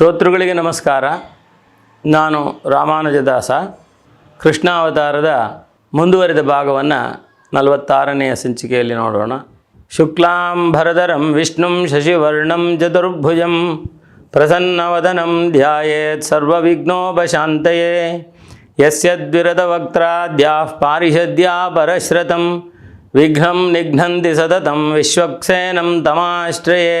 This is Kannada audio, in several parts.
ಶ್ರೋತೃಗಳಿಗೆ ನಮಸ್ಕಾರ. ನಾನು ರಾಮಾನುಜದಾಸ. ಕೃಷ್ಣಾವತಾರದ ಮುಂದುವರಿದ ಭಾಗವನ್ನು ನಲವತ್ತಾರನೆಯ ಸಂಚಿಕೆಯಲ್ಲಿ ನೋಡೋಣ. ಶುಕ್ಲಾಂಭರಧರಂ ವಿಷ್ಣುಂ ಶಶಿವರ್ಣಂ ಚತುರ್ಭುಜಂ ಪ್ರಸನ್ನವದನಂ ಧ್ಯಾಯೇತ್ ಸರ್ವವಿಘ್ನೋಪಶಾಂತಯೇ. ಯಸ್ಯದ್ವಿರದವಕ್ತ್ರಾದ್ಯಾಃ ಪಾರಿಷದ್ಯಾ ಪರಶ್ರತಂ ವಿಘ್ನಂ ನಿಘ್ನಂತಿ ಸತತಂ ವಿಶ್ವಕ್ಸೇನಂ ತಮಾಶ್ರಯೇ.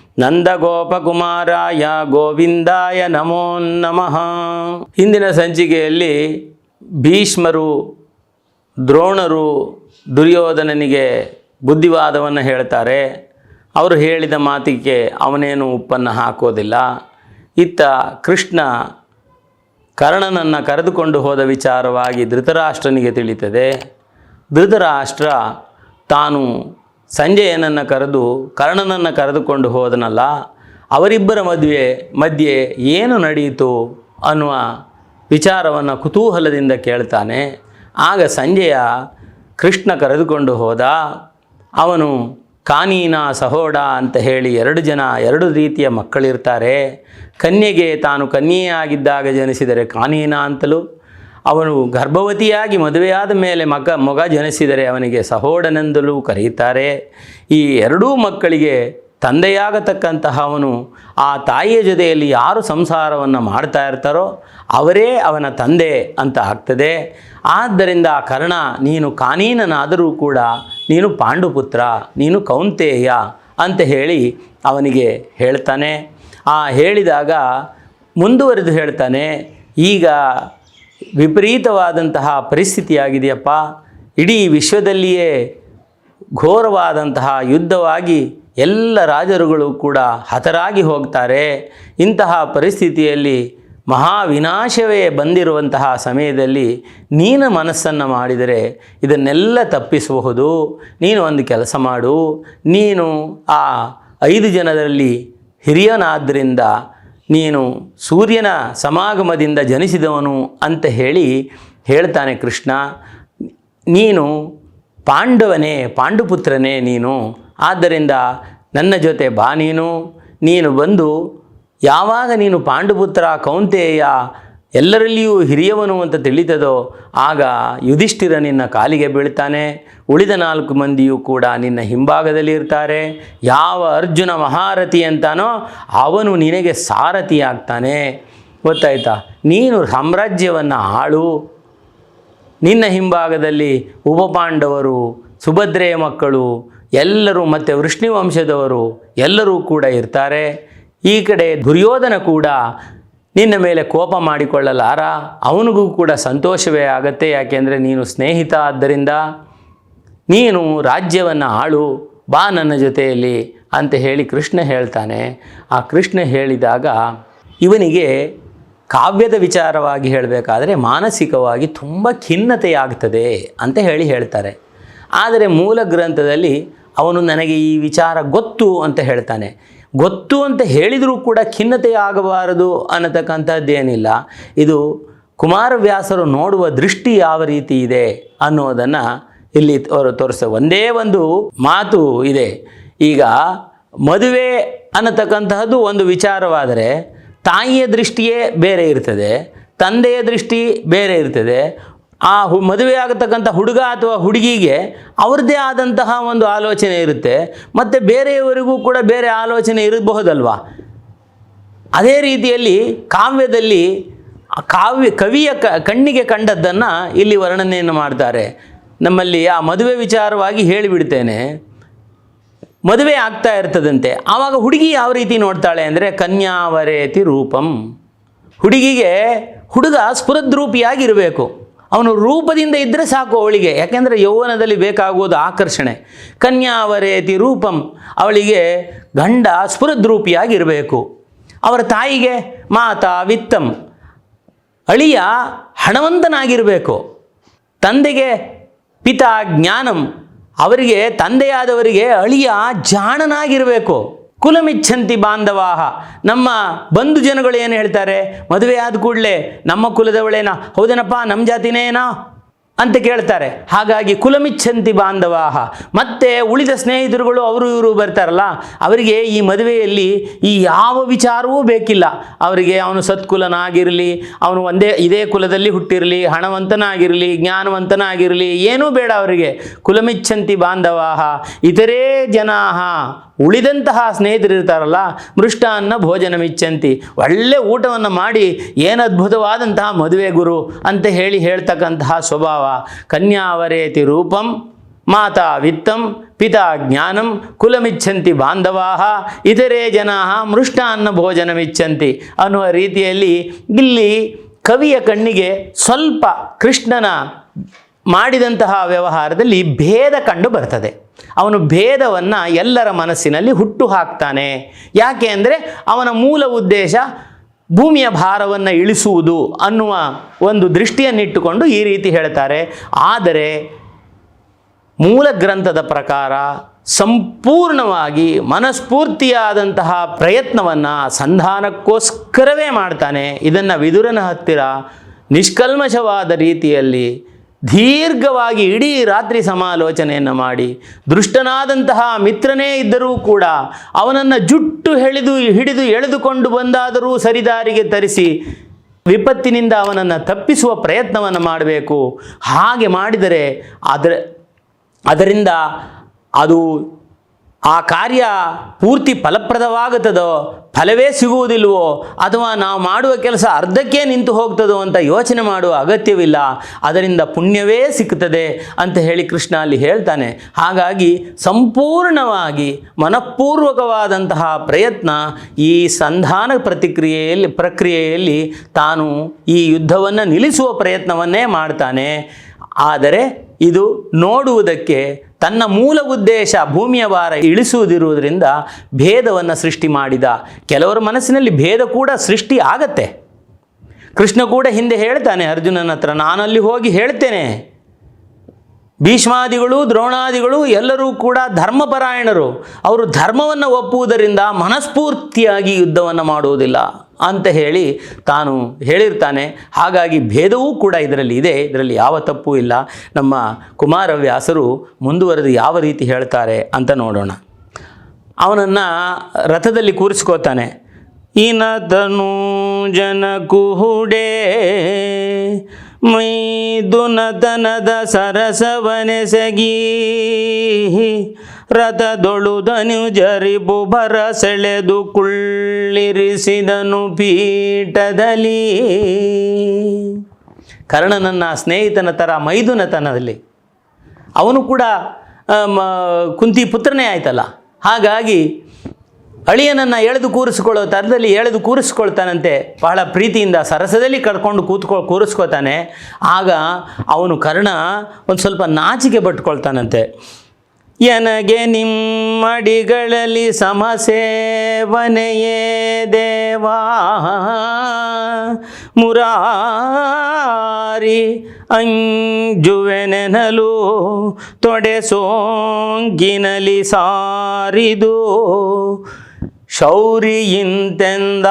ನಂದಗೋಪಕುಮಾರಾಯ ಗೋವಿಂದಾಯ ನಮೋ ನಮಃ. ಹಿಂದಿನ ಸಂಚಿಕೆಯಲ್ಲಿ ಭೀಷ್ಮರು, ದ್ರೋಣರು, ದುರ್ಯೋಧನನಿಗೆ ಬುದ್ಧಿವಾದವನ್ನು ಹೇಳ್ತಾರೆ. ಅವರು ಹೇಳಿದ ಮಾತಿಗೆ ಅವನೇನು ಉಪ್ಪನ್ನು ಹಾಕೋದಿಲ್ಲ. ಇತ್ತ ಕೃಷ್ಣ ಕರ್ಣನನ್ನು ಕರೆದುಕೊಂಡು ಹೋದ ವಿಚಾರವಾಗಿ ಧೃತರಾಷ್ಟ್ರನಿಗೆ ತಿಳಿತದೆ. ಧೃತರಾಷ್ಟ್ರ ತಾನು ಸಂಜಯನನ್ನು ಕರೆದು ಕರ್ಣನನ್ನು ಕರೆದುಕೊಂಡು ಹೋದನಲ್ಲ, ಅವರಿಬ್ಬರ ಮದುವೆ ಮಧ್ಯೆ ಏನು ನಡೆಯಿತು ಅನ್ನುವ ವಿಚಾರವನ್ನು ಕುತೂಹಲದಿಂದ ಕೇಳ್ತಾನೆ. ಆಗ ಸಂಜೆಯ ಕೃಷ್ಣ ಕರೆದುಕೊಂಡು ಹೋದ, ಅವನು, ಕಾನೀನ ಸಹೋಡ ಅಂತ ಹೇಳಿ ಎರಡು ಜನ, ಎರಡು ರೀತಿಯ ಮಕ್ಕಳಿರ್ತಾರೆ. ಕನ್ಯೆಗೆ ತಾನು ಕನ್ಯೆಯಾಗಿದ್ದಾಗ ಜನಿಸಿದರೆ ಕಾನೀನ ಅಂತಲೂ ಅವನು ಗರ್ಭವತಿಯಾಗಿ ಮದುವೆಯಾದ ಮೇಲೆ ಮಗ ಮಗ ಜನಿಸಿದರೆ ಅವನಿಗೆ ಸಹೋಡನೆಂದಲೂ ಕರೆಯುತ್ತಾರೆ. ಈ ಎರಡೂ ಮಕ್ಕಳಿಗೆ ತಂದೆಯಾಗತಕ್ಕಂತಹ ಅವನು ಆ ತಾಯಿಯ ಜೊತೆಯಲ್ಲಿ ಯಾರು ಸಂಸಾರವನ್ನು ಮಾಡ್ತಾ ಇರ್ತಾರೋ ಅವರೇ ಅವನ ತಂದೆ ಅಂತ ಆಗ್ತದೆ. ಆದ್ದರಿಂದ ಕರ್ಣ, ನೀನು ಕಾನೀನನಾದರೂ ಕೂಡ ನೀನು ಪಾಂಡುಪುತ್ರ, ನೀನು ಕೌಂತೇಯ ಅಂತ ಹೇಳಿ ಅವನಿಗೆ ಹೇಳ್ತಾನೆ. ಆ ಹೇಳಿದಾಗ ಮುಂದುವರೆದು ಹೇಳ್ತಾನೆ, ಈಗ ವಿಪರೀತವಾದಂತಹ ಪರಿಸ್ಥಿತಿಯಾಗಿದೆಯಪ್ಪ. ಇಡೀ ವಿಶ್ವದಲ್ಲಿಯೇ ಘೋರವಾದಂತಹ ಯುದ್ಧವಾಗಿ ಎಲ್ಲ ರಾಜರುಗಳು ಕೂಡ ಹತರಾಗಿ ಹೋಗ್ತಾರೆ. ಇಂತಹ ಪರಿಸ್ಥಿತಿಯಲ್ಲಿ ಮಹಾವಿನಾಶವೇ ಬಂದಿರುವಂತಹ ಸಮಯದಲ್ಲಿ ನೀನು ಮನಸ್ಸನ್ನು ಮಾಡಿದರೆ ಇದನ್ನೆಲ್ಲ ತಪ್ಪಿಸಬಹುದು. ನೀನು ಒಂದು ಕೆಲಸ ಮಾಡು. ನೀನು ಆ ಐದು ಜನರಲ್ಲಿ ಹಿರಿಯನಾದ್ದರಿಂದ ನೀನು ಸೂರ್ಯನ ಸಮಾಗಮದಿಂದ ಜನಿಸಿದವನು ಅಂತ ಹೇಳಿ ಹೇಳ್ತಾನೆ ಕೃಷ್ಣ, ನೀನು ಪಾಂಡವನೇ, ಪಾಂಡುಪುತ್ರನೇ ನೀನು, ಆದ್ದರಿಂದ ನನ್ನ ಜೊತೆ ಬಾ ನೀನು. ನೀನು ಬಂದು ಯಾವಾಗ ನೀನು ಪಾಂಡುಪುತ್ರ ಕೌಂತೆಯ ಎಲ್ಲರಲ್ಲಿಯೂ ಹಿರಿಯವನು ಅಂತ ತಿಳಿತದೋ ಆಗ ಯುಧಿಷ್ಠಿರ ನಿನ್ನ ಕಾಲಿಗೆ ಬೀಳ್ತಾನೆ. ಉಳಿದ ನಾಲ್ಕು ಮಂದಿಯೂ ಕೂಡ ನಿನ್ನ ಹಿಂಭಾಗದಲ್ಲಿ ಇರ್ತಾರೆ. ಯಾವ ಅರ್ಜುನ ಮಹಾರಥಿ ಅಂತಾನೋ ಅವನು ನಿನಗೆ ಸಾರಥಿ ಆಗ್ತಾನೆ. ಗೊತ್ತಾಯ್ತಾ? ನೀನು ಸಾಮ್ರಾಜ್ಯವನ್ನು ಆಳು. ನಿನ್ನ ಹಿಂಭಾಗದಲ್ಲಿ ಉಪಪಾಂಡವರು, ಸುಭದ್ರೆಯ ಮಕ್ಕಳು, ಎಲ್ಲರೂ ಮತ್ತು ವೃಷ್ಣಿವಂಶದವರು ಎಲ್ಲರೂ ಕೂಡ ಇರ್ತಾರೆ. ಈ ಕಡೆ ದುರ್ಯೋಧನ ಕೂಡ ನಿನ್ನ ಮೇಲೆ ಕೋಪ ಮಾಡಿಕೊಳ್ಳಲಾರ? ಅವನಿಗೂ ಕೂಡ ಸಂತೋಷವೇ ಆಗತ್ತೆ. ಯಾಕೆಂದರೆ ನೀನು ಸ್ನೇಹಿತ ಆದ್ದರಿಂದ ನೀನು ರಾಜ್ಯವನ್ನು ಆಳು, ಬಾ ನನ್ನ ಜೊತೆಯಲ್ಲಿ ಅಂತ ಹೇಳಿ ಕೃಷ್ಣ ಹೇಳ್ತಾನೆ. ಆ ಕೃಷ್ಣ ಹೇಳಿದಾಗ ಇವನಿಗೆ ಕಾವ್ಯದ ವಿಚಾರವಾಗಿ ಹೇಳಬೇಕಾದ್ರೆ ಮಾನಸಿಕವಾಗಿ ತುಂಬ ಖಿನ್ನತೆಯಾಗ್ತದೆ ಅಂತ ಹೇಳಿ ಹೇಳ್ತಾರೆ. ಆದರೆ ಮೂಲ ಗ್ರಂಥದಲ್ಲಿ ಅವನು ನನಗೆ ಈ ವಿಚಾರ ಗೊತ್ತು ಅಂತ ಹೇಳ್ತಾನೆ. ಗೊತ್ತು ಅಂತ ಹೇಳಿದರೂ ಕೂಡ ಖಿನ್ನತೆ ಆಗಬಾರದು ಅನ್ನತಕ್ಕಂಥದ್ದೇನಿಲ್ಲ ಇದು ಕುಮಾರವ್ಯಾಸರು ನೋಡುವ ದೃಷ್ಟಿ ಯಾವ ರೀತಿ ಇದೆ ಅನ್ನೋದನ್ನು ಇಲ್ಲಿ ಅವರು ತೋರಿಸ ಒಂದೇ ಒಂದು ಮಾತು ಇದೆ. ಈಗ ಮದುವೆ ಅನ್ನತಕ್ಕಂತಹದ್ದು ಒಂದು ವಿಚಾರವಾದರೆ ತಾಯಿಯ ದೃಷ್ಟಿಯೇ ಬೇರೆ ಇರ್ತದೆ, ತಂದೆಯ ದೃಷ್ಟಿ ಬೇರೆ ಇರ್ತದೆ ಆ ಹು, ಮದುವೆ ಆಗತಕ್ಕಂಥ ಹುಡುಗ ಅಥವಾ ಹುಡುಗಿಗೆ ಅವ್ರದ್ದೇ ಆದಂತಹ ಒಂದು ಆಲೋಚನೆ ಇರುತ್ತೆ. ಮತ್ತು ಬೇರೆಯವರಿಗೂ ಕೂಡ ಬೇರೆ ಆಲೋಚನೆ ಇರಬಹುದಲ್ವಾ? ಅದೇ ರೀತಿಯಲ್ಲಿ ಕಾವ್ಯದಲ್ಲಿ ಕಾವ್ಯ, ಕವಿಯ ಕ, ಕಣ್ಣಿಗೆ ಕಂಡದ್ದನ್ನು ಇಲ್ಲಿ ವರ್ಣನೆಯನ್ನು ಮಾಡ್ತಾರೆ. ನಮ್ಮಲ್ಲಿ ಆ ಮದುವೆ ವಿಚಾರವಾಗಿ ಹೇಳಿಬಿಡ್ತೇನೆ. ಮದುವೆ ಆಗ್ತಾ ಇರ್ತದಂತೆ. ಆವಾಗ ಹುಡುಗಿ ಯಾವ ರೀತಿ ನೋಡ್ತಾಳೆ ಅಂದರೆ ಕನ್ಯಾವರೇತಿ ರೂಪಂ. ಹುಡುಗಿಗೆ ಹುಡುಗ ಸ್ಫುರದ್ರೂಪಿಯಾಗಿರಬೇಕು. ಅವನು ರೂಪದಿಂದ ಇದ್ದರೆ ಸಾಕು ಅವಳಿಗೆ. ಯಾಕೆಂದರೆ ಯೌವನದಲ್ಲಿ ಬೇಕಾಗುವುದು ಆಕರ್ಷಣೆ. ಕನ್ಯಾವರೇತಿ ರೂಪಂ, ಅವಳಿಗೆ ಗಂಡ ಸ್ಫುರದ್ರೂಪಿಯಾಗಿರಬೇಕು. ಅವರ ತಾಯಿಗೆ ಮಾತಾ ವಿತ್ತಂ, ಅಳಿಯ ಹಣವಂತನಾಗಿರಬೇಕು. ತಂದೆಗೆ ಪಿತಾ ಜ್ಞಾನಂ, ಅವರಿಗೆ ತಂದೆಯಾದವರಿಗೆ ಅಳಿಯ ಜಾಣನಾಗಿರಬೇಕು. ಕುಲಮಿಚ್ಛಂತಿ ಬಾಂಧವಾಹ. ನಮ್ಮ ಬಂಧು ಜನಗಳು ಏನು ಹೇಳ್ತಾರೆ? ಮದುವೆ ಆದ ಕೂಡಲೇ, ನಮ್ಮ ಕುಲದವಳೇನಾ? ಹೌದೇನಪ್ಪ, ನಮ್ಮ ಜಾತಿನೇನಾ? ಅಂತ ಕೇಳ್ತಾರೆ. ಹಾಗಾಗಿ ಕುಲಮಿಚ್ಛಂತಿ ಬಾಂಧವಾಹ. ಮತ್ತೆ ಉಳಿದ ಸ್ನೇಹಿತರುಗಳು ಅವರು ಇವರು ಬರ್ತಾರಲ್ಲ, ಅವರಿಗೆ ಈ ಮದುವೆಯಲ್ಲಿ ಈ ಯಾವ ವಿಚಾರವೂ ಬೇಕಿಲ್ಲ. ಅವರಿಗೆ ಅವನು ಸತ್ಕುಲನಾಗಿರಲಿ, ಅವನು ಒಂದೇ, ಇದೇ ಕುಲದಲ್ಲಿ ಹುಟ್ಟಿರಲಿ, ಹಣವಂತನಾಗಿರಲಿ, ಜ್ಞಾನವಂತನಾಗಿರಲಿ, ಏನೂ ಬೇಡ ಅವರಿಗೆ. ಕುಲಮಿಚ್ಛಂತಿ ಬಾಂಧವಾಹ. ಇತರೇ ಜನಾಹ. ಉಳಿದಂತಹ ಸ್ನೇಹಿತರು ಇರ್ತಾರಲ್ಲ, ಮೃಷ್ಟಾನ್ನ ಭೋಜನ ಮಿಚ್ಚಂತಿ ಒಳ್ಳೆ ಊಟವನ್ನು ಮಾಡಿ, ಏನು ಅದ್ಭುತವಾದಂತಹ ಮದುವೆ ಗುರು ಅಂತ ಹೇಳಿ ಹೇಳ್ತಕ್ಕಂತಹ ಸ್ವಭಾವ. ಕನ್ಯಾವರೇತಿ ರೂಪಂ, ಮಾತಾ ವಿತ್ತಂ, ಪಿತಾ ಜ್ಞಾನಂ ಕುಲಮಿಚ್ಛಂತಿ ಬಾಂಧವಾಹ, ಇತರೇ ಜನಾ ಮೃಷ್ಟಾನ್ನ ಭೋಜನಮಿಚ್ಛಂತಿ ಅನ್ನುವ ರೀತಿಯಲ್ಲಿ ಇಲ್ಲಿ ಕವಿಯ ಕಣ್ಣಿಗೆ ಸ್ವಲ್ಪ ಕೃಷ್ಣನ ಮಾಡಿದಂತಹ ವ್ಯವಹಾರದಲ್ಲಿ ಭೇದ ಕಂಡು ಬರ್ತದೆ. ಅವನು ಭೇದವನ್ನು ಎಲ್ಲರ ಮನಸ್ಸಿನಲ್ಲಿ ಹುಟ್ಟು ಹಾಕ್ತಾನೆ. ಯಾಕೆ ಅಂದರೆ ಅವನ ಮೂಲ ಉದ್ದೇಶ ಭೂಮಿಯ ಭಾರವನ್ನು ಇಳಿಸುವುದು ಅನ್ನುವ ಒಂದು ದೃಷ್ಟಿಯನ್ನಿಟ್ಟುಕೊಂಡು ಈ ರೀತಿ ಹೇಳ್ತಾರೆ. ಆದರೆ ಮೂಲ ಗ್ರಂಥದ ಪ್ರಕಾರ ಸಂಪೂರ್ಣವಾಗಿ ಮನಸ್ಫೂರ್ತಿಯಾದಂತಹ ಪ್ರಯತ್ನವನ್ನು ಸಂಧಾನಕ್ಕೋಸ್ಕರವೇ ಮಾಡ್ತಾನೆ. ಇದನ್ನು ವಿದುರನ ಹತ್ತಿರ ನಿಷ್ಕಲ್ಮಶವಾದ ರೀತಿಯಲ್ಲಿ ದೀರ್ಘವಾಗಿ ಇಡೀ ರಾತ್ರಿ ಸಮಾಲೋಚನೆಯನ್ನು ಮಾಡಿ, ದುಷ್ಟನಾದಂತಹ ಮಿತ್ರನೇ ಇದ್ದರೂ ಕೂಡ ಅವನನ್ನು ಜುಟ್ಟು ಹೆಳಿದು, ಹಿಡಿದು ಎಳೆದುಕೊಂಡು ಬಂದಾದರೂ ಸರಿದಾರಿಗೆ ತರಿಸಿ, ವಿಪತ್ತಿನಿಂದ ಅವನನ್ನು ತಪ್ಪಿಸುವ ಪ್ರಯತ್ನವನ್ನು ಮಾಡಬೇಕು. ಹಾಗೆ ಮಾಡಿದರೆ ಅದರ, ಅದರಿಂದ ಅದು ಆ ಕಾರ್ಯ ಪೂರ್ತಿ ಫಲಪ್ರದವಾಗುತ್ತದೋ ಫಲವೇ ಸಿಗುವುದಿಲ್ವೋ ಅಥವಾ ನಾವು ಮಾಡುವ ಕೆಲಸ ಅರ್ಧಕ್ಕೆ ನಿಂತು ಹೋಗ್ತದೋ ಅಂತ ಯೋಚನೆ ಮಾಡುವ ಅಗತ್ಯವಿಲ್ಲ, ಅದರಿಂದ ಪುಣ್ಯವೇ ಸಿಕ್ಕುತ್ತದೆ ಅಂತ ಹೇಳಿ ಕೃಷ್ಣ ಅಲ್ಲಿ ಹೇಳ್ತಾನೆ. ಹಾಗಾಗಿ ಸಂಪೂರ್ಣವಾಗಿ ಮನಃಪೂರ್ವಕವಾದಂತಹ ಪ್ರಯತ್ನ ಈ ಸಂಧಾನ ಪ್ರತಿಕ್ರಿಯೆಯಲ್ಲಿ, ಪ್ರಕ್ರಿಯೆಯಲ್ಲಿ ತಾನು ಈ ಯುದ್ಧವನ್ನು ನಿಲ್ಲಿಸುವ ಪ್ರಯತ್ನವನ್ನೇ ಮಾಡ್ತಾನೆ. ಆದರೆ ಇದು ನೋಡುವುದಕ್ಕೆ ತನ್ನ ಮೂಲ ಉದ್ದೇಶ ಭೂಮಿಯ ಭಾರ ಇಳಿಸುವುದಿರುವುದರಿಂದ ಭೇದವನ್ನು ಸೃಷ್ಟಿ ಮಾಡಿದ. ಕೆಲವರ ಮನಸ್ಸಿನಲ್ಲಿ ಭೇದ ಕೂಡ ಸೃಷ್ಟಿ ಆಗತ್ತೆ. ಕೃಷ್ಣ ಕೂಡ ಹಿಂದೆ ಹೇಳ್ತಾನೆ, ಅರ್ಜುನನ ಹತ್ರ ನಾನಲ್ಲಿ ಹೋಗಿ ಹೇಳ್ತೇನೆ. ಭೀಷ್ಮಾದಿಗಳು, ದ್ರೋಣಾದಿಗಳು, ಎಲ್ಲರೂ ಕೂಡ ಧರ್ಮಪರಾಯಣರು. ಅವರು ಧರ್ಮವನ್ನು ಒಪ್ಪುವುದರಿಂದ ಮನಸ್ಫೂರ್ತಿಯಾಗಿ ಯುದ್ಧವನ್ನು ಮಾಡುವುದಿಲ್ಲ ಅಂತ ಹೇಳಿ ತಾನು ಹೇಳಿರ್ತಾನೆ. ಹಾಗಾಗಿ ಭೇದವೂ ಕೂಡ ಇದರಲ್ಲಿ ಇದೆ. ಇದರಲ್ಲಿ ಯಾವ ತಪ್ಪು ಇಲ್ಲ. ನಮ್ಮ ಕುಮಾರವ್ಯಾಸರು ಮುಂದುವರೆದು ಯಾವ ರೀತಿ ಹೇಳ್ತಾರೆ ಅಂತ ನೋಡೋಣ. ಅವನನ್ನು ರಥದಲ್ಲಿ ಕೂರಿಸ್ಕೋತಾನೆ. ಇನತನು ಜನ ಮೈದುನತನದ ಸರಸವನೆಸಗಿ ರಥದೊಳು ಧನುಜರಿಬು ಬರ ಸೆಳೆದು ಕುಳ್ಳಿರಿಸಿದನು ಪೀಠದಲ್ಲಿ. ಕರ್ಣನನ್ನ ಸ್ನೇಹಿತನ ಥರ ಮೈದುನತನದಲ್ಲಿ ಅವನು ಕೂಡ ಕುಂತಿ ಪುತ್ರನೇ ಆಯ್ತಲ್ಲ. ಹಾಗಾಗಿ ಅಳಿಯನನ್ನು ಎಳೆದು ಕೂರಿಸ್ಕೊಳ್ಳೋ ತರದಲ್ಲಿ ಎಳೆದು ಕೂರಿಸ್ಕೊಳ್ತಾನಂತೆ. ಬಹಳ ಪ್ರೀತಿಯಿಂದ ಸರಸದಲ್ಲಿ ಕರ್ಕೊಂಡು ಕೂತ್ಕೊ, ಕೂರಿಸ್ಕೊತಾನೆ. ಆಗ ಅವನು ಕರ್ಣ ಒಂದು ಸ್ವಲ್ಪ ನಾಚಿಕೆ ಪಟ್ಕೊಳ್ತಾನಂತೆ. ಎನಗೆ ನಿಮ್ಮಡಿಗಳಲ್ಲಿ ಸಮಸೇವನೆಯೇ ದೇವಾ, ಮುರಾರಿ ಅಂಜುವೆನೆನಲು ತೊಡೆ ಸೋಂಗಿನಲಿ ಸಾರಿದು ಶೌರಿಯಿಂತೆಂದ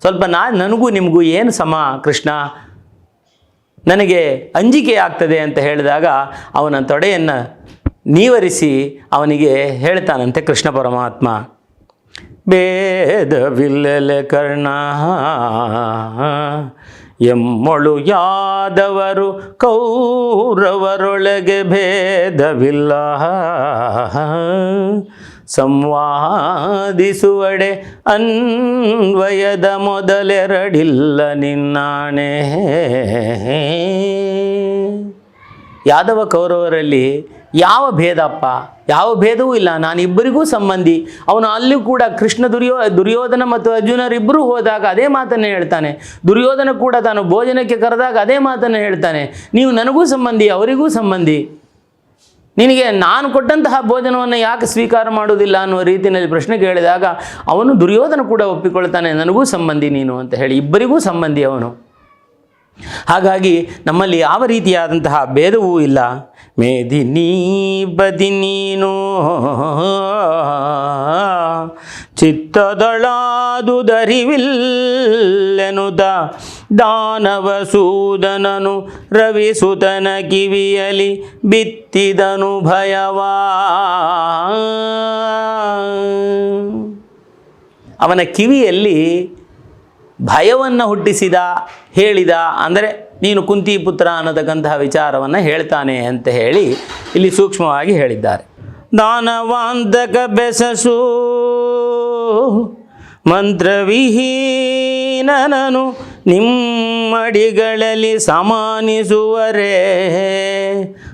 ಸ್ವಲ್ಪ ನಾ, ನನಗೂ ನಿಮಗೂ ಏನು ಸಮ, ಕೃಷ್ಣ? ನನಗೆ ಅಂಜಿಕೆ ಆಗ್ತದೆ ಅಂತ ಹೇಳಿದಾಗ ಅವನ ತೊಡೆಯನ್ನು ನೀವರಿಸಿ ಅವನಿಗೆ ಹೇಳ್ತಾನಂತೆ ಕೃಷ್ಣ ಪರಮಾತ್ಮ. ಭೇದವಿಲ್ಲಲೆ ಕರ್ಣ ಎಮ್ಮೊಳು ಯಾದವರು ಕೌರವರೊಳಗೆ ಭೇದವಿಲ್ಲ. ಸಂವಾದಿಸುವಡೆ ಅನ್ವಯದ ಮೊದಲೆರಡಿಲ್ಲ ನಿನ್ನಾಣೆ. ಯಾದವ ಕೌರವರಲ್ಲಿ ಯಾವ ಭೇದಪ್ಪ? ಯಾವ ಭೇದವೂ ಇಲ್ಲ. ನಾನಿಬ್ಬರಿಗೂ ಸಂಬಂಧಿ. ಅವನು ಅಲ್ಲಿ ಕೂಡ ಕೃಷ್ಣ ದುರ್ಯೋ, ದುರ್ಯೋಧನ ಮತ್ತು ಅರ್ಜುನರಿಬ್ಬರೂ ಹೋದಾಗ ಅದೇ ಮಾತನ್ನೇ ಹೇಳ್ತಾನೆ. ದುರ್ಯೋಧನ ಕೂಡ ತಾನು ಭೋಜನಕ್ಕೆ ಕರೆದಾಗ ಅದೇ ಮಾತನ್ನು ಹೇಳ್ತಾನೆ. ನೀವು ನನಗೂ ಸಂಬಂಧಿ, ಅವರಿಗೂ ಸಂಬಂಧಿ. ನಿನಗೆ ನಾನು ಕೊಟ್ಟಂತಹ ಭೋಜನವನ್ನು ಯಾಕೆ ಸ್ವೀಕಾರ ಮಾಡುವುದಿಲ್ಲ ಅನ್ನುವ ರೀತಿಯಲ್ಲಿ ಪ್ರಶ್ನೆ ಕೇಳಿದಾಗ ಅವನು ದುರ್ಯೋಧನ ಕೂಡ ಒಪ್ಪಿಕೊಳ್ತಾನೆ, ನನಗೂ ಸಂಬಂಧಿ ನೀನು ಅಂತ ಹೇಳಿ. ಇಬ್ಬರಿಗೂ ಸಂಬಂಧಿ ಅವನು. ಹಾಗಾಗಿ ನಮ್ಮಲ್ಲಿ ಯಾವ ರೀತಿಯಾದಂತಹ ಭೇದವೂ ಇಲ್ಲ. ಮೇದಿನಿ ಬದಿ ನೀನು. ಚಿತ್ತದಳಾದುದರಿವಿಲ್ಲೆನುದ ದಾನವ ಸೂದನನು ರವಿಸುತನ ಕಿವಿಯಲಿ ಬಿತ್ತಿದನು ಭಯವಾ. ಅವನ ಕಿವಿಯಲ್ಲಿ ಭಯವನ್ನು ಹುಟ್ಟಿಸಿದ, ಹೇಳಿದ, ಅಂದರೆ ನೀನು ಕುಂತಿ ಪುತ್ರ ಅನ್ನತಕ್ಕಂತಹ ವಿಚಾರವನ್ನು ಹೇಳ್ತಾನೆ ಅಂತ ಹೇಳಿ ಇಲ್ಲಿ ಸೂಕ್ಷ್ಮವಾಗಿ ಹೇಳಿದ್ದಾರೆ. ದಾನವಾಂತಕ ಬೆಸಸು, ಮಂತ್ರವಿಹೀನನನು ನಿಮ್ಮಡಿಗಳಲ್ಲಿ ಸಮಾನಿಸುವರೇ,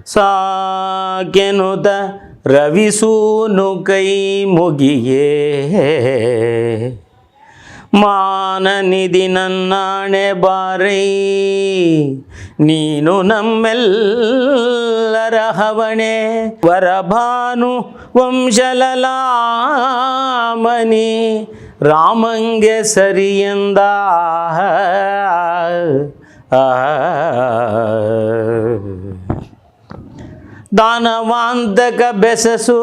ಸಾಕೆನುತ ರವಿಸೂನು ಕೈ ಮುಗಿಯೇ. ಮಾನನಿಧಿ ನನ್ನಾಣೆ ಬಾರೈ. ನೀನು ನಮ್ಮೆಲ್ಲರ ಹವಣೆ. ವರಭಾನು ವಂಶಲಲಾಮನಿ. ರಾಮಂಗೆ ಸರಿಯಂದ ದಾನವಾಂತಕ ಬೆಸಸು.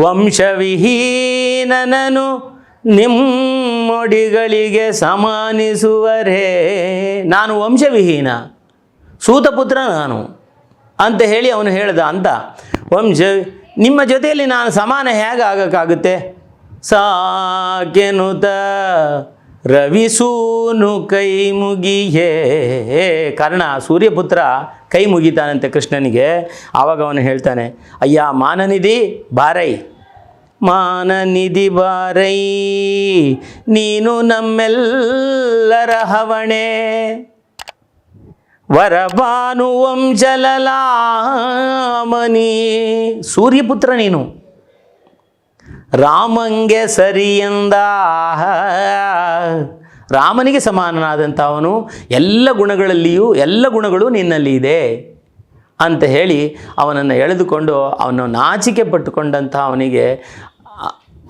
ವಂಶವಿಹೀನನನು ನಿಮ್ಮೊಡಿಗಳಿಗೆ ಸಮಾನಿಸುವರೇ. ನಾನು ವಂಶವಿಹೀನ, ಸೂತಪುತ್ರ ನಾನು ಅಂತ ಹೇಳಿ ಅವನು ಹೇಳ್ದ ಅಂತ. ವಂಶ, ನಿಮ್ಮ ಜೊತೆಯಲ್ಲಿ ನಾನು ಸಮಾನ ಹೇಗೆ ಆಗಕ್ಕಾಗುತ್ತೆ? ಸಾಕೆನುತ ರವಿಸೂನು ಕೈ ಮುಗಿಯೇ. ಕಾರಣ ಸೂರ್ಯಪುತ್ರ ಕೈ ಮುಗಿತಾನಂತೆ ಕೃಷ್ಣನಿಗೆ. ಆವಾಗ ಅವನು ಹೇಳ್ತಾನೆ, ಅಯ್ಯ ಮಾನನಿಧಿ ಬಾರೈ. ಮಾನನಿಧಿ ಬಾರೈ, ನೀನು ನಮ್ಮೆಲ್ಲರ ಹವಣೆ. ವರಭಾನುವಂ ಜಲಲಾಮನಿ. ಸೂರ್ಯಪುತ್ರ ನೀನು. ರಾಮಂಗೆ ಸರಿಯಂದ ರಾಮನಿಗೆ ಸಮಾನನಾದಂಥ ಅವನು, ಎಲ್ಲ ಗುಣಗಳಲ್ಲಿಯೂ, ಎಲ್ಲ ಗುಣಗಳು ನಿನ್ನಲ್ಲಿ ಇದೆ ಅಂತ ಹೇಳಿ ಅವನನ್ನು ಎಳೆದುಕೊಂಡು ಅವನು ನಾಚಿಕೆ ಪಟ್ಟುಕೊಂಡಂಥ ಅವನಿಗೆ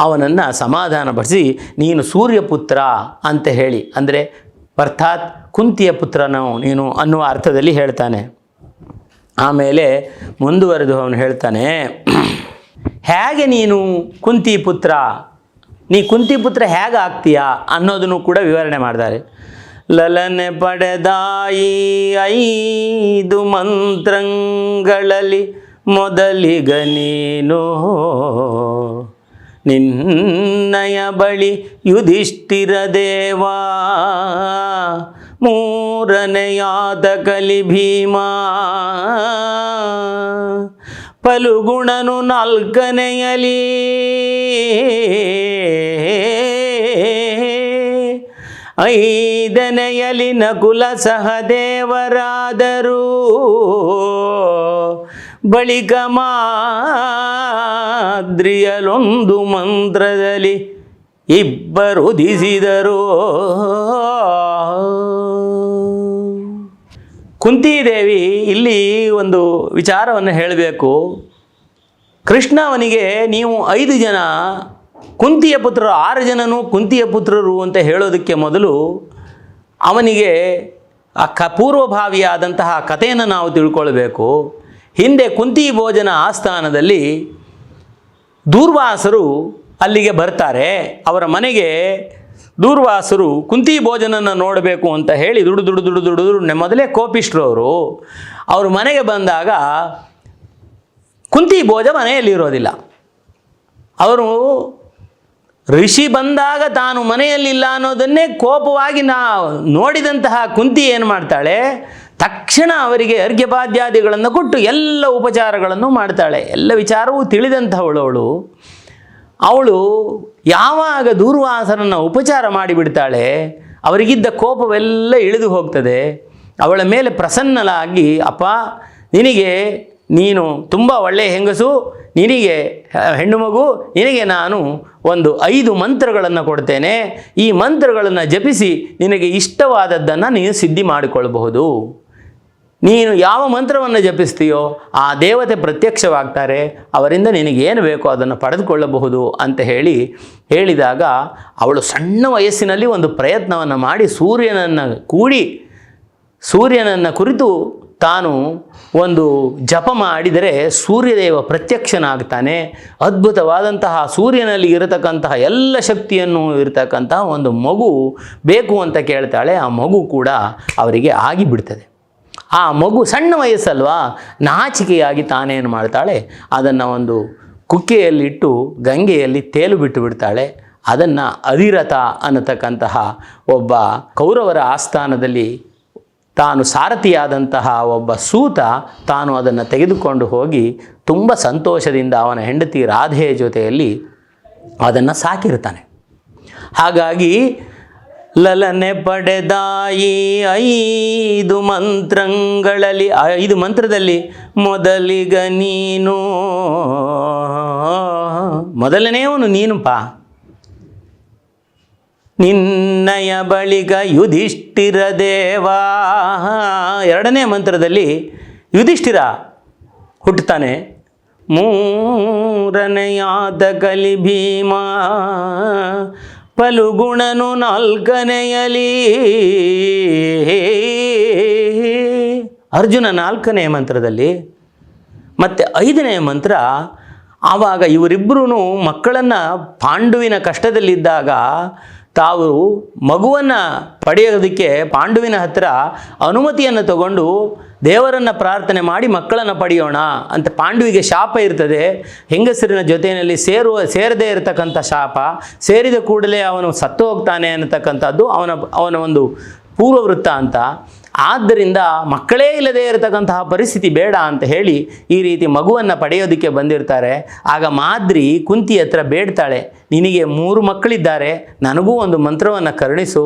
ಅವನನ್ನು ಸಮಾಧಾನಪಡಿಸಿ, ನೀನು ಸೂರ್ಯಪುತ್ರ ಅಂತ ಹೇಳಿ. ಅಂದರೆ, ಅರ್ಥಾತ್ ಕುಂತಿಯ ಪುತ್ರನು ನೀನು ಅನ್ನುವ ಅರ್ಥದಲ್ಲಿ ಹೇಳ್ತಾನೆ. ಆಮೇಲೆ ಮುಂದುವರೆದು ಅವನು ಹೇಳ್ತಾನೆ, ಹೇಗೆ ನೀನು ಕುಂತಿ ಪುತ್ರ? ನೀ ಕುಂತಿ ಪುತ್ರ ಹೇಗೆ ಆಗ್ತೀಯಾ? ಅನ್ನೋದನ್ನು ಕೂಡ ವಿವರಣೆ ಮಾಡಿದ್ದಾರೆ ಲಲನೆ ಪಡೆದಾಯಿ ಐದು ಮಂತ್ರಗಳಲ್ಲಿ ಮೊದಲಿಗ ನೀನು ನಿನ್ನಯ ಬಳಿ ಯುಧಿಷ್ಠಿರ ದೇವಾ ಮೂರನೆಯಾದ ಕಲಿ ಭೀಮಾ. ಪಲುಗುಣನು ನಾಲ್ಕನೆಯಲಿ. ಐದನೆಯಲಿ ನಕುಲ ಸಹದೇವರಾದರು. ಬಳಿಕ ಮಾದ್ರಿಯಲೊಂದು ಮಂತ್ರದಲ್ಲಿ ಇಬ್ಬರು ಉದಿಸಿದರು ಕುಂತಿದೇವಿ, ಇಲ್ಲಿ ಒಂದು ವಿಚಾರವನ್ನು ಹೇಳಬೇಕು. ಕೃಷ್ಣ ಅವನಿಗೆ, ನೀವು ಐದು ಜನ ಕುಂತಿಯ ಪುತ್ರರು, ಆರು ಜನನು ಕುಂತಿಯ ಪುತ್ರರು ಅಂತ ಹೇಳೋದಕ್ಕೆ ಮೊದಲು ಅವನಿಗೆ ಆ ಕ, ಪೂರ್ವಭಾವಿಯಾದಂತಹ ಕಥೆಯನ್ನು ನಾವು ತಿಳ್ಕೊಳ್ಬೇಕು. ಹಿಂದೆ ಕುಂತಿ ಭೋಜನ ಆಸ್ಥಾನದಲ್ಲಿ ದೂರ್ವಾಸರು ಅಲ್ಲಿಗೆ ಬರ್ತಾರೆ. ಅವರ ಮನೆಗೆ ದೂರ್ವಾಸರು ಕುಂತಿ ಭೋಜನನ ನೋಡಬೇಕು ಅಂತ ಹೇಳಿ ದುಡು ದುಡು ದುಡು ದುಡು ದುಡು ಮೊದಲೇ ಕೋಪಿಷ್ಟ್ರು ಅವರು ಅವ್ರ ಮನೆಗೆ ಬಂದಾಗ ಕುಂತಿ ಭೋಜ ಮನೆಯಲ್ಲಿರೋದಿಲ್ಲ ಅವರು ಋಷಿ ಬಂದಾಗ ತಾನು ಮನೆಯಲ್ಲಿಲ್ಲ ಅನ್ನೋದನ್ನೇ ಕೋಪವಾಗಿ ನಾ ನೋಡಿದಂತಹ ಕುಂತಿ ಏನು ಮಾಡ್ತಾಳೆ? ತಕ್ಷಣ ಅವರಿಗೆ ಅರ್ಘ್ಯಪಾದ್ಯಾದಿಗಳನ್ನು ಕೊಟ್ಟು ಎಲ್ಲ ಉಪಚಾರಗಳನ್ನು ಮಾಡ್ತಾಳೆ. ಎಲ್ಲ ವಿಚಾರವೂ ತಿಳಿದಂಥವಳು ಅವಳು ಅವಳು ಯಾವಾಗ ದೂರ್ವಾಸನನ್ನು ಉಪಚಾರ ಮಾಡಿಬಿಡ್ತಾಳೆ, ಅವರಿಗಿದ್ದ ಕೋಪವೆಲ್ಲ ಇಳಿದು ಹೋಗ್ತದೆ. ಅವಳ ಮೇಲೆ ಪ್ರಸನ್ನಲಾಗಿ ಅಪ್ಪ, ನಿನಗೆ ನೀನು ತುಂಬ ಒಳ್ಳೆಯ ಹೆಂಗಸು, ನಿನಗೆ, ಹೆಣ್ಣು ಮಗು, ನಿನಗೆ ನಾನು ಒಂದು ಐದು ಮಂತ್ರಗಳನ್ನು ಕೊಡ್ತೇನೆ. ಈ ಮಂತ್ರಗಳನ್ನು ಜಪಿಸಿ ನಿನಗೆ ಇಷ್ಟವಾದದ್ದನ್ನು ನೀನು ಸಿದ್ಧಿ ಮಾಡಿಕೊಳ್ಬಹುದು. ನೀನು ಯಾವ ಮಂತ್ರವನ್ನು ಜಪಿಸ್ತೀಯೋ ಆ ದೇವತೆ ಪ್ರತ್ಯಕ್ಷವಾಗ್ತಾರೆ, ಅವರಿಂದ ನಿನಗೇನು ಬೇಕೋ ಅದನ್ನು ಪಡೆದುಕೊಳ್ಳಬಹುದು ಅಂತ ಹೇಳಿ ಹೇಳಿದಾಗ ಅವಳು ಸಣ್ಣ ವಯಸ್ಸಿನಲ್ಲಿ ಒಂದು ಪ್ರಯತ್ನವನ್ನು ಮಾಡಿ ಸೂರ್ಯನನ್ನು ಕೂಡಿ, ಸೂರ್ಯನನ್ನು ಕುರಿತು ತಾನು ಒಂದು ಜಪ ಮಾಡಿದರೆ ಸೂರ್ಯದೇವ ಪ್ರತ್ಯಕ್ಷನಾಗ್ತಾನೆ. ಅದ್ಭುತವಾದಂತಹ ಸೂರ್ಯನಲ್ಲಿ ಇರತಕ್ಕಂತಹ ಎಲ್ಲ ಶಕ್ತಿಯನ್ನು ಇರತಕ್ಕಂತಹ ಒಂದು ಮಗು ಬೇಕು ಅಂತ ಕೇಳ್ತಾಳೆ. ಆ ಮಗು ಕೂಡ ಅವರಿಗೆ ಆಗಿಬಿಡ್ತದೆ. ಆ ಮಗು ಸಣ್ಣ ವಯಸ್ಸಲ್ವಾ? ನಾಚಿಕೆಯಾಗಿ ತಾನೇನು ಮಾಡ್ತಾಳೆ? ಅದನ್ನು ಒಂದು ಕುಕ್ಕೆಯಲ್ಲಿಟ್ಟು ಗಂಗೆಯಲ್ಲಿ ತೇಲು ಬಿಟ್ಟು ಬಿಡ್ತಾಳೆ. ಅದನ್ನು ಅಧಿರಥ ಅನ್ನತಕ್ಕಂತಹ ಒಬ್ಬ ಕೌರವರ ಆಸ್ಥಾನದಲ್ಲಿ ತಾನು ಸಾರಥಿಯಾದಂತಹ ಒಬ್ಬ ಸೂತ ತಾನು ಅದನ್ನು ತೆಗೆದುಕೊಂಡು ಹೋಗಿ ತುಂಬ ಸಂತೋಷದಿಂದ ಅವನ ಹೆಂಡತಿ ರಾಧೆಯ ಜೊತೆಯಲ್ಲಿ ಅದನ್ನು ಸಾಕಿರ್ತಾನೆ ಹಾಗಾಗಿ ಲಲನೆ ಪಡೆದಾಯಿ ಐದು ಮಂತ್ರಗಳಲ್ಲಿ, ಐದು ಮಂತ್ರದಲ್ಲಿ ಮೊದಲಿಗ ನೀನು. ಮೊದಲನೆಯವನು ನೀನುಪಾ. ನಿನ್ನಯ ಬಳಿಗ ಯುಧಿಷ್ಠಿರ ದೇವಾ ಎರಡನೇ ಮಂತ್ರದಲ್ಲಿ ಯುಧಿಷ್ಠಿರ ಹುಟ್ಟುತ್ತಾನೆ. ಮೂರನೆಯಾದ ಕಲಿ ಭೀಮ. ಫಲುಗುಣನು ನಾಲ್ಕನೆಯಲಿ. ಅರ್ಜುನ ನಾಲ್ಕನೇ ಮಂತ್ರದಲ್ಲಿ ಮತ್ತು ಐದನೆಯ ಮಂತ್ರ, ಆವಾಗ ಇವರಿಬ್ಬರೂ ಮಕ್ಕಳನ್ನು ಪಾಂಡುವಿನ ಕಷ್ಟದಲ್ಲಿದ್ದಾಗ ತಾವು ಮಗುವನ್ನು ಪಡೆಯೋದಕ್ಕೆ ಪಾಂಡುವಿನ ಹತ್ರ ಅನುಮತಿಯನ್ನು ತಗೊಂಡು ದೇವರನ್ನು ಪ್ರಾರ್ಥನೆ ಮಾಡಿ ಮಕ್ಕಳನ್ನು ಪಡೆಯೋಣ ಅಂತ ಪಾಂಡುವಿಗೆ ಶಾಪ ಇರ್ತದೆ. ಹೆಂಗಸರಿನ ಜೊತೆಯಲ್ಲಿ ಸೇರುವ, ಸೇರದೇ ಇರತಕ್ಕಂಥ ಶಾಪ, ಸೇರಿದ ಕೂಡಲೇ ಅವನು ಸತ್ತು ಹೋಗ್ತಾನೆ ಅನ್ನತಕ್ಕಂಥದ್ದು ಅವನ ಅವನ ಒಂದು ಪೂರ್ವವೃತ್ತ ಅಂತ. ಆದ್ದರಿಂದ ಮಕ್ಕಳೇ ಇಲ್ಲದೆ ಇರತಕ್ಕಂತಹ ಪರಿಸ್ಥಿತಿ ಬೇಡ ಅಂತ ಹೇಳಿ ಈ ರೀತಿ ಮಗುವನ್ನು ಪಡೆಯೋದಕ್ಕೆ ಬಂದಿರ್ತಾರೆ. ಆಗ ಮಾದ್ರಿ ಕುಂತಿ ಹತ್ರ ಬೇಡ್ತಾಳೆ, ನಿನಗೆ ಮೂರು ಮಕ್ಕಳಿದ್ದಾರೆ, ನನಗೂ ಒಂದು ಮಂತ್ರವನ್ನು ಕರುಣಿಸು.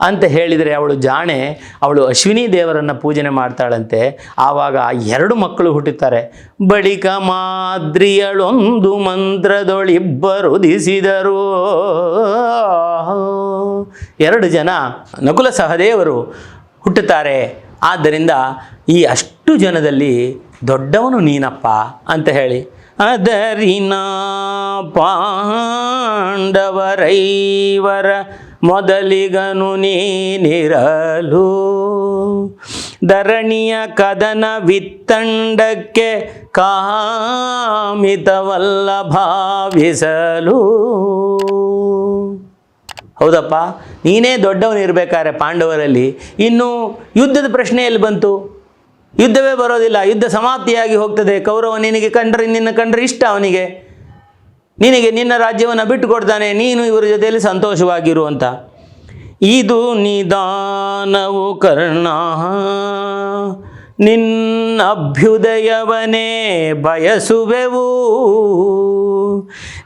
ಅಂತ ಹೇಳಿದರೆ ಅವಳು ಜಾಣೆ, ಅವಳು ಅಶ್ವಿನಿ ದೇವರನ್ನು ಪೂಜನೆ ಮಾಡ್ತಾಳಂತೆ. ಆವಾಗ ಎರಡು ಮಕ್ಕಳು ಹುಟ್ಟುತ್ತಾರೆ. ಬಳಿಕ ಮಾದ್ರಿಯಳೊಂದು ಮಂತ್ರದೊಳಿಬ್ಬರು ದಿಸಿದರು ಎರಡು ಜನ ನಕುಲ ಸಹದೇವರು ಹುಟ್ಟುತ್ತಾರೆ. ಆದ್ದರಿಂದ ಈ ಅಷ್ಟು ಜನದಲ್ಲಿ ದೊಡ್ಡವನು ನೀನಪ್ಪ ಅಂತ ಹೇಳಿ. ಅದರಿನ ಪಾಂಡವರೈವರ ಮೊದಲಿಗನು ನೀನಿರಲು. ಧರಣಿಯ ಕದನ ವಿತ್ತಂಡಕ್ಕೆ ಕಾಮಿತವಲ್ಲ ಭಾವಿಸಲು. ಹೌದಪ್ಪ, ನೀನೇ ದೊಡ್ಡವನಿರ್ಬೇಕಾರೆ ಪಾಂಡವರಲ್ಲಿ. ಇನ್ನು ಯುದ್ಧದ ಪ್ರಶ್ನೆ ಎಲ್ಲಿ ಬಂತು? ಯುದ್ಧವೇ ಬರೋದಿಲ್ಲ, ಯುದ್ಧ ಸಮಾಪ್ತಿಯಾಗಿ ಹೋಗ್ತದೆ. ಕೌರವ ನಿನಗೆ ಕಂಡ್ರೆ, ನಿನ್ನ ಕಂಡ್ರೆ ಇಷ್ಟ ಅವನಿಗೆ. ನಿನಗೆ ನಿನ್ನ ರಾಜ್ಯವನ್ನು ಬಿಟ್ಟು ಕೊಡ್ತಾನೆ ನೀನು ಇವರ ಜೊತೆಯಲ್ಲಿ ಸಂತೋಷವಾಗಿರು ಅಂತ. ಇದು ನಿಧಾನವು ಕರ್ಣ. ನಿನ್ನ ಅಭ್ಯುದಯವನೇ ಬಯಸುವೆವು.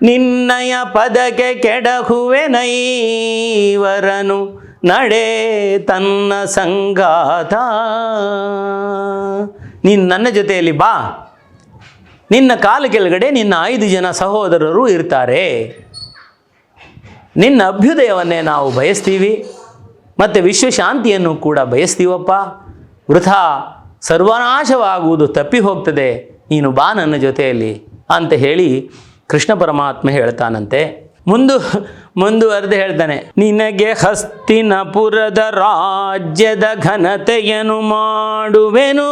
ನಿನ್ನಯ ಪದಕ್ಕೆ ಕೆಡಹುವೆ ನೈವರನು ನಡೆ ತನ್ನ ಸಂಗಾತ. ನೀನು ನನ್ನ ಜೊತೆಯಲ್ಲಿ ಬಾ. ನಿನ್ನ ಕಾಲು ಕೆಳಗಡೆ ನಿನ್ನ ಐದು ಜನ ಸಹೋದರರು ಇರ್ತಾರೆ. ನಿನ್ನ ಅಭ್ಯುದಯವನ್ನೇ ನಾವು ಬಯಸ್ತೀವಿ. ಮತ್ತು ವಿಶ್ವಶಾಂತಿಯನ್ನು ಕೂಡ ಬಯಸ್ತೀವಪ್ಪ. ವೃಥ ಸರ್ವನಾಶವಾಗುವುದು ತಪ್ಪಿ ಹೋಗ್ತದೆ. ನೀನು ಬಾ ನನ್ನ ಜೊತೆಯಲ್ಲಿ ಅಂತ ಹೇಳಿ ಕೃಷ್ಣ ಪರಮಾತ್ಮ ಹೇಳ್ತಾನಂತೆ. ಮುಂದು ಮುಂದುವರೆದು ಹೇಳ್ತಾನೆ. ನಿನಗೆ ಹಸ್ತಿನಪುರದ ರಾಜ್ಯದ ಘನತೆಯನ್ನು ಮಾಡುವೆನು?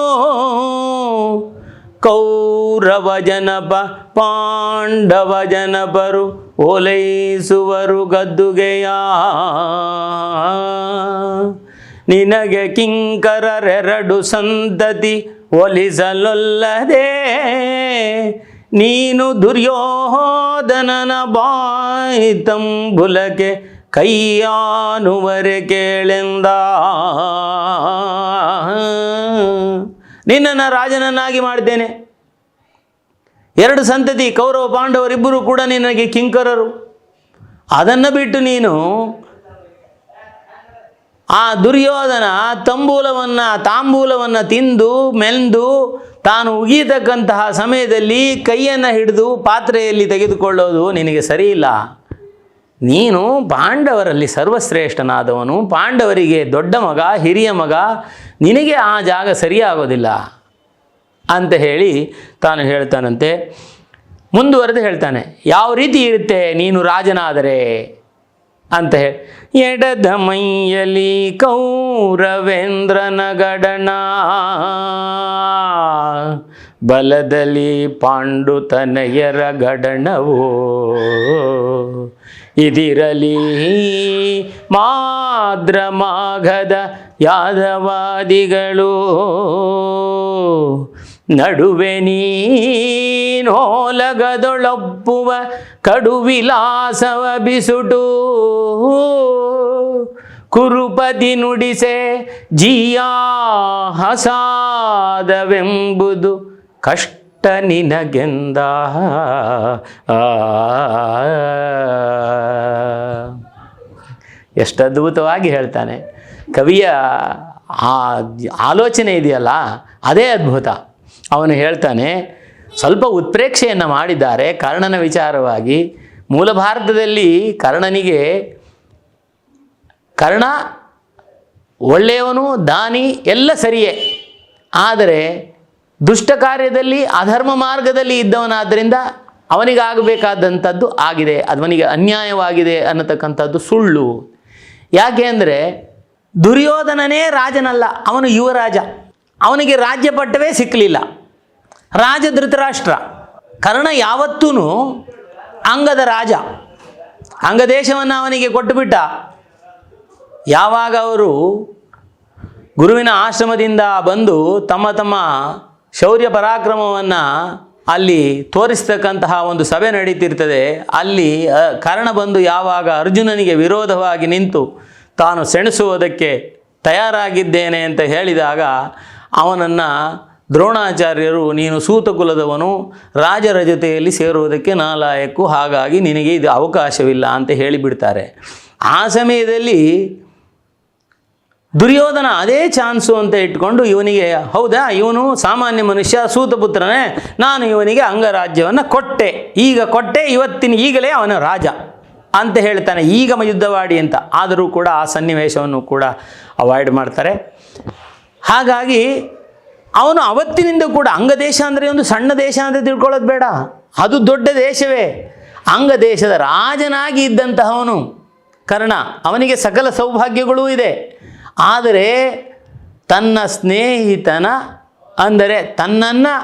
ಕೌರವ ಜನಪ ಪಾಂಡವ ಜನಪರು ಓಲೈಸುವರು ಗದ್ದುಗೆಯ. ನಿನಗೆ ಕಿಂಕರರೆರಡು ಸಂತತಿ ಒಲಿಸಲೊಲ್ಲದೆ, ನೀನು ದುರ್ಯೋಧನನ ಬಾಯಿ ತಂಬುಲಕ್ಕೆ ಕೈಯಾನುವರೆ ಕೇಳೆಂದ. ನಿನ್ನನ್ನು ರಾಜನನ್ನಾಗಿ ಮಾಡಿದ್ದೇನೆ. ಎರಡು ಸಂತತಿ ಕೌರವ ಪಾಂಡವರಿಬ್ಬರು ಕೂಡ ನಿನಗೆ ಕಿಂಕರರು. ಅದನ್ನು ಬಿಟ್ಟು ನೀನು ಆ ದುರ್ಯೋಧನ ತಂಬೂಲವನ್ನು, ತಾಂಬೂಲವನ್ನು ತಿಂದು ಮೆಂದು ತಾನು ಉಗಿತಕ್ಕಂತಹ ಸಮಯದಲ್ಲಿ ಕೈಯನ್ನು ಹಿಡಿದು ಪಾತ್ರೆಯಲ್ಲಿ ತೆಗೆದುಕೊಳ್ಳೋದು ನಿನಗೆ ಸರಿಯಿಲ್ಲ. ನೀನು ಪಾಂಡವರಲ್ಲಿ ಸರ್ವಶ್ರೇಷ್ಠನಾದವನು, ಪಾಂಡವರಿಗೆ ದೊಡ್ಡ ಮಗ, ಹಿರಿಯ ಮಗ, ನಿನಗೆ ಆ ಜಾಗ ಸರಿಯಾಗೋದಿಲ್ಲ ಅಂತ ಹೇಳಿ ತಾನು ಹೇಳ್ತಾನಂತೆ. ಮುಂದುವರೆದು ಹೇಳ್ತಾನೆ, ಯಾವ ರೀತಿ ಇರುತ್ತೆ ನೀನು ರಾಜನಾದರೆ ಅಂತ ಹೇಳಿ. ಎಡದ ಮೈಯಲಿ ಕೌರವೇಂದ್ರನ ಗಡಣ, ಬಲದಲ್ಲಿ ಪಾಂಡುತನಯರ ಗಡಣವೋ. ಇದಿರಲಿ ಮಾದ್ರ ಮಾಘದ ಯಾದವಾದಿಗಳು. ನಡುವೆ ನೀನೋಲಗದೊಳಪ್ಪುವ ಕಡುವಿಲಾಸವ ಬಿಸುಟು. ಕುರುಪದಿ ನುಡಿಸೆ ಜಿಯಾ ಹಸಾದವೆಂಬುದು ಕಷ್ಟ. ನಿನಗೆಂದ? ಎಷ್ಟು ಅದ್ಭುತವಾಗಿ ಹೇಳ್ತಾನೆ. ಕವಿಯ ಆ ಆಲೋಚನೆ ಇದೆಯಲ್ಲ, ಅದೇ ಅದ್ಭುತ. ಅವನು ಹೇಳ್ತಾನೆ, ಸ್ವಲ್ಪ ಉತ್ಪ್ರೇಕ್ಷೆಯನ್ನು ಮಾಡಿದ್ದಾರೆ. ಕರ್ಣನ ವಿಚಾರವಾಗಿ ಮೂಲ ಭಾರತದಲ್ಲಿ ಕರ್ಣನಿಗೆ ಕರ್ಣ ಒಳ್ಳೆಯವನು, ದಾನಿ ಎಲ್ಲ ಸರಿಯೇ. ಆದರೆ ದುಷ್ಟ ಕಾರ್ಯದಲ್ಲಿ, ಅಧರ್ಮ ಮಾರ್ಗದಲ್ಲಿ ಇದ್ದವನಾದ್ದರಿಂದ ಅವನಿಗಾಗಬೇಕಾದಂಥದ್ದು ಆಗಿದೆ, ಅದವನಿಗೆ ಅನ್ಯಾಯವಾಗಿದೆ ಅನ್ನತಕ್ಕಂಥದ್ದು ಸುಳ್ಳು. ಯಾಕೆ ಅಂದರೆ, ದುರ್ಯೋಧನನೇ ರಾಜನಲ್ಲ, ಅವನು ಯುವರಾಜ. ಅವನಿಗೆ ರಾಜ್ಯ ಪಟ್ಟವೇ ಸಿಕ್ಕಲಿಲ್ಲ ರಾಜ ಧೃತರಾಷ್ಟ್ರ. ಕರ್ಣ ಯಾವತ್ತೂ ಅಂಗದ ರಾಜ. ಅಂಗದೇಶವನ್ನು ಅವನಿಗೆ ಕೊಟ್ಟುಬಿಟ್ಟ. ಯಾವಾಗ ಅವರು ಗುರುವಿನ ಆಶ್ರಮದಿಂದ ಬಂದು ತಮ್ಮ ತಮ್ಮ ಶೌರ್ಯ ಪರಾಕ್ರಮವನ್ನು ಅಲ್ಲಿ ತೋರಿಸ್ತಕ್ಕಂತಹ ಒಂದು ಸಭೆ ನಡೀತಿರ್ತದೆ. ಅಲ್ಲಿ ಕಾರಣ ಬಂದು ಯಾವಾಗ ಅರ್ಜುನನಿಗೆ ವಿರೋಧವಾಗಿ ನಿಂತು ತಾನು ಸೆಣಸುವುದಕ್ಕೆ ತಯಾರಾಗಿದ್ದೇನೆ ಅಂತ ಹೇಳಿದಾಗ ಅವನನ್ನು ದ್ರೋಣಾಚಾರ್ಯರು, ನೀನು ಸೂತಕುಲದವನು, ರಾಜರ ಜೊತೆಯಲ್ಲಿ ಸೇರುವುದಕ್ಕೆ ನಾಲಾಯಕ್ಕು ಹಾಗಾಗಿ ನಿನಗೆ ಇದು ಅವಕಾಶವಿಲ್ಲ ಅಂತ ಹೇಳಿಬಿಡ್ತಾರೆ. ಆ ಸಮಯದಲ್ಲಿ ದುರ್ಯೋಧನ ಅದೇ ಚಾನ್ಸು ಅಂತ ಇಟ್ಕೊಂಡು ಇವನಿಗೆ, ಹೌದಾ? ಇವನು ಸಾಮಾನ್ಯ ಮನುಷ್ಯ ಸೂತಪುತ್ರನೇ ನಾನು ಇವನಿಗೆ ಅಂಗರಾಜ್ಯವನ್ನು ಕೊಟ್ಟೆ. ಈಗ ಕೊಟ್ಟೆ, ಇವತ್ತಿನ ಈಗಲೇ ಅವನ ರಾಜ ಅಂತ ಹೇಳ್ತಾನೆ. ಈಗ ಯುದ್ಧವಾಡಿ ಅಂತ. ಆದರೂ ಕೂಡ ಆ ಸನ್ನಿವೇಶವನ್ನು ಕೂಡ ಅವಾಯ್ಡ್ ಮಾಡ್ತಾರೆ. ಹಾಗಾಗಿ, ಅವನು ಅವತ್ತಿನಿಂದ ಕೂಡ ಅಂಗದೇಶ ಅಂದರೆ ಒಂದು ಸಣ್ಣ ದೇಶ ಅಂತ ತಿಳ್ಕೊಳ್ಳೋದು ಬೇಡ. ಅದು ದೊಡ್ಡ ದೇಶವೇ. ಅಂಗ ದೇಶದ ರಾಜನಾಗಿ ಇದ್ದಂತಹವನು ಕರ್ಣ. ಅವನಿಗೆ ಸಕಲ ಸೌಭಾಗ್ಯಗಳೂ ಇದೆ. ಆದರೆ ತನ್ನ ಸ್ನೇಹಿತನ ಅಂದರೆ ತನ್ನನ್ನು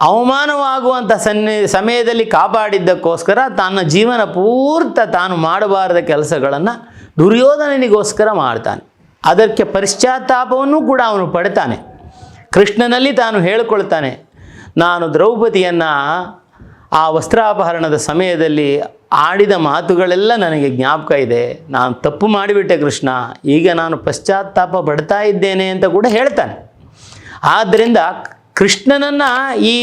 ಅವಮಾನವಾಗುವಂಥ ಸನ್ನಿ ಸಮಯದಲ್ಲಿ ಕಾಪಾಡಿದ್ದಕ್ಕೋಸ್ಕರ ತನ್ನ ಜೀವನ ಪೂರ್ತ ತಾನು ಮಾಡಬಾರದ ಕೆಲಸಗಳನ್ನು ದುರ್ಯೋಧನನಿಗೋಸ್ಕರ ಮಾಡ್ತಾನೆ. ಅದಕ್ಕೆ ಪಶ್ಚಾತ್ತಾಪವನ್ನು ಕೂಡ ಅವನು ಪಡ್ತಾನೆ. ಕೃಷ್ಣನಲ್ಲಿ ತಾನು ಹೇಳಿಕೊಳ್ತಾನೆ, ನಾನು ದ್ರೌಪದಿಯನ್ನು ಆ ವಸ್ತ್ರಾಪಹರಣದ ಸಮಯದಲ್ಲಿ ಆಡಿದ ಮಾತುಗಳೆಲ್ಲ ನನಗೆ ಜ್ಞಾಪಕ ಇದೆ. ನಾನು ತಪ್ಪು ಮಾಡಿಬಿಟ್ಟೆ ಕೃಷ್ಣ. ಈಗ ನಾನು ಪಶ್ಚಾತ್ತಾಪ ಪಡ್ತಾ ಇದ್ದೇನೆ ಅಂತ ಕೂಡ ಹೇಳ್ತಾನೆ. ಆದ್ದರಿಂದ ಕೃಷ್ಣನನ್ನು ಈ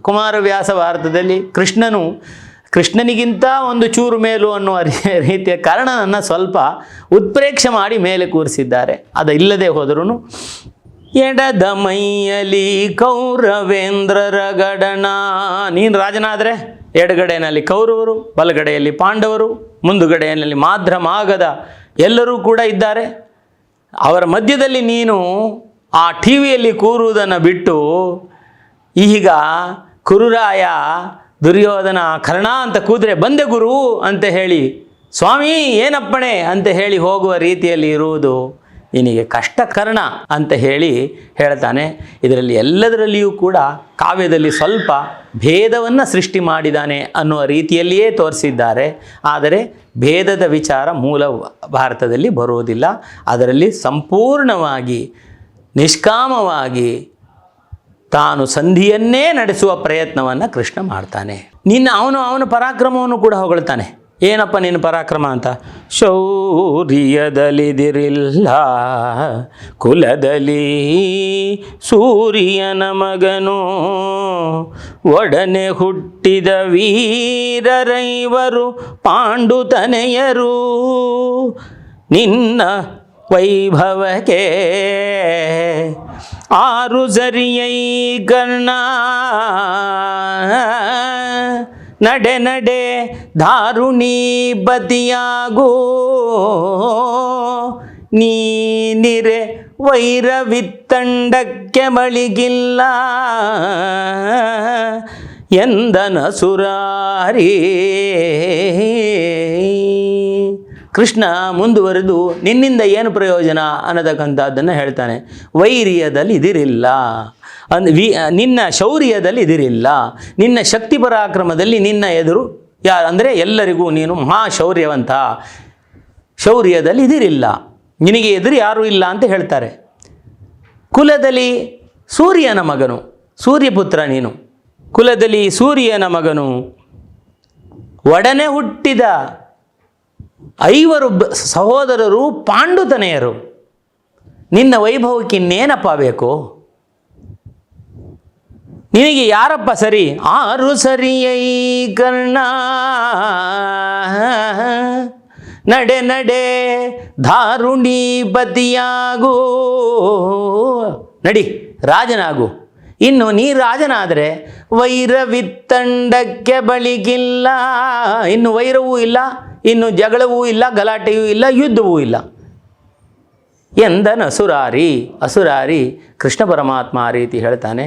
ಕುಮಾರವ್ಯಾಸ ಭಾರತದಲ್ಲಿ ಕೃಷ್ಣನು, ಕೃಷ್ಣನಿಗಿಂತ ಒಂದು ಚೂರು ಮೇಲು ಅನ್ನುವ ರೀತಿಯ ಕಾರಣನನ್ನು ಸ್ವಲ್ಪ ಉತ್ಪ್ರೇಕ್ಷೆ ಮಾಡಿ ಮೇಲೆ ಕೂರಿಸಿದ್ದಾರೆ. ಅದು ಇಲ್ಲದೆ ಹೋದರೂ ಎಡದ ಮೈಯಲಿ ಕೌರವೇಂದ್ರರ ಗಡಣ ನೀನು ರಾಜನಾದರೆ? ಎಡಗಡೆಯಲ್ಲಿ ಕೌರವರು, ಬಲಗಡೆಯಲ್ಲಿ ಪಾಂಡವರು, ಮುಂದುಗಡೆಯಲ್ಲಿ ಮಾಧ್ರ ಮಾಗದ ಎಲ್ಲರೂ ಕೂಡ ಇದ್ದಾರೆ. ಅವರ ಮಧ್ಯದಲ್ಲಿ ನೀನು ಆ ಟಿ ವಿಯಲ್ಲಿ ಕೂರುವುದನ್ನು ಬಿಟ್ಟು ಈಗ ಕುರುರಾಯ ದುರ್ಯೋಧನ ಕರ್ಣ ಅಂತ ಕೂದ್ರೆ ಬಂದೆ ಗುರು ಅಂತ ಹೇಳಿ, ಸ್ವಾಮಿ, ಏನಪ್ಪಣೆ ಅಂತ ಹೇಳಿ ಹೋಗುವ ರೀತಿಯಲ್ಲಿ ಇರುವುದು. ನಿನಗೆ ಕಷ್ಟ ಕರ್ಣ ಅಂತ ಹೇಳಿ ಹೇಳ್ತಾನೆ. ಇದರಲ್ಲಿ ಎಲ್ಲದರಲ್ಲಿಯೂ ಕೂಡ ಕಾವ್ಯದಲ್ಲಿ ಸ್ವಲ್ಪ ಭೇದವನ್ನು ಸೃಷ್ಟಿ ಮಾಡಿದ್ದಾನೆ ಅನ್ನುವ ರೀತಿಯಲ್ಲಿಯೇ ತೋರಿಸಿದ್ದಾರೆ. ಆದರೆ ಭೇದದ ವಿಚಾರ ಮೂಲ ಭಾರತದಲ್ಲಿ ಬರುವುದಿಲ್ಲ. ಅದರಲ್ಲಿ ಸಂಪೂರ್ಣವಾಗಿ, ನಿಷ್ಕಾಮವಾಗಿ ತಾನು ಸಂಧಿಯನ್ನೇ ನಡೆಸುವ ಪ್ರಯತ್ನವನ್ನು ಕೃಷ್ಣ ಮಾಡ್ತಾನೆ. ನಿನ್ನ ಅವನು ಅವನ ಪರಾಕ್ರಮವನ್ನು ಕೂಡ ಹೊಗಳ್ತಾನೆ. ಏನಪ್ಪ ನಿನ್ನ ಪರಾಕ್ರಮ ಅಂತ? ಶೌರ್ಯದಲಿದಿರಿಲ್ಲ, ಕುಲದಲ್ಲಿ ಸೂರ್ಯನ ಮಗನು. ಒಡನೆ ಹುಟ್ಟಿದ ವೀರರೈವರು, ಪಾಂಡುತನೆಯರು. ನಿನ್ನ ವೈಭವಕ್ಕೆ ಆರು ಸರಿಯೈ ಕರ್ಣ ನಡೆ ನಡೆ ದಾರುಣಿ ಬದಿಯಾಗೋ. ನೀನಿರೆ ವೈರವಿತ್ತಂಡಕ್ಕೆ ಮಳಿಗಿಲ್ಲ. ಎಂದನ ಸುರಾರಿ. ಕೃಷ್ಣ ಮುಂದುವರೆದು ನಿನ್ನಿಂದ ಏನು ಪ್ರಯೋಜನ ಅನ್ನತಕ್ಕಂಥದ್ದನ್ನು ಹೇಳ್ತಾನೆ. ವೈರ್ಯದಲ್ಲಿ ಇದಿರಿಲ್ಲ ಅಂದ್ ವಿ ನಿನ್ನ ಶೌರ್ಯದಲ್ಲಿ ಇದಿರಿಲ್ಲ. ನಿನ್ನ ಶಕ್ತಿ ಪರಾಕ್ರಮದಲ್ಲಿ ನಿನ್ನ ಎದುರು ಯಾ, ಅಂದರೆ ಎಲ್ಲರಿಗೂ ನೀನು ಮಹಾ ಶೌರ್ಯವಂತ. ಶೌರ್ಯದಲ್ಲಿ ಇದಿರಿಲ್ಲ. ನಿನಗೆ ಎದುರು ಯಾರೂ ಇಲ್ಲ ಅಂತ ಹೇಳ್ತಾರೆ. ಕುಲದಲ್ಲಿ ಸೂರ್ಯನ ಮಗನು, ಸೂರ್ಯಪುತ್ರ ನೀನು. ಕುಲದಲ್ಲಿ ಸೂರ್ಯನ ಮಗನು, ಒಡನೆ ಹುಟ್ಟಿದ ಐವರು ಸಹೋದರರು ಪಾಂಡುತನೆಯರು. ನಿನ್ನ ವೈಭವಕ್ಕೆ ಇನ್ನೇನಪ್ಪ ಬೇಕು? ನಿನಗೆ ಯಾರಪ್ಪ ಸರಿ? ಆರು ಸರಿಯೈ ಕರ್ಣ. ನಡೆ ನಡೆ ಧಾರುಣಿ ಬದಿಯಾಗು ನಡಿ, ರಾಜನಾಗು. ಇನ್ನು ನೀ ರಾಜನಾದರೆ ವೈರವಿತ್ತಂಡಕ್ಕೆ ಬಳಿಗಿಲ್ಲ ಇನ್ನು ವೈರವೂ ಇಲ್ಲ, ಇನ್ನು ಜಗಳವೂ ಇಲ್ಲ, ಗಲಾಟೆಯೂ ಇಲ್ಲ, ಯುದ್ಧವೂ ಇಲ್ಲ. ಎಂದನ ಅಸುರಾರಿ ಅಸುರಾರಿ ಕೃಷ್ಣ ಪರಮಾತ್ಮ ಆ ರೀತಿ ಹೇಳ್ತಾನೆ.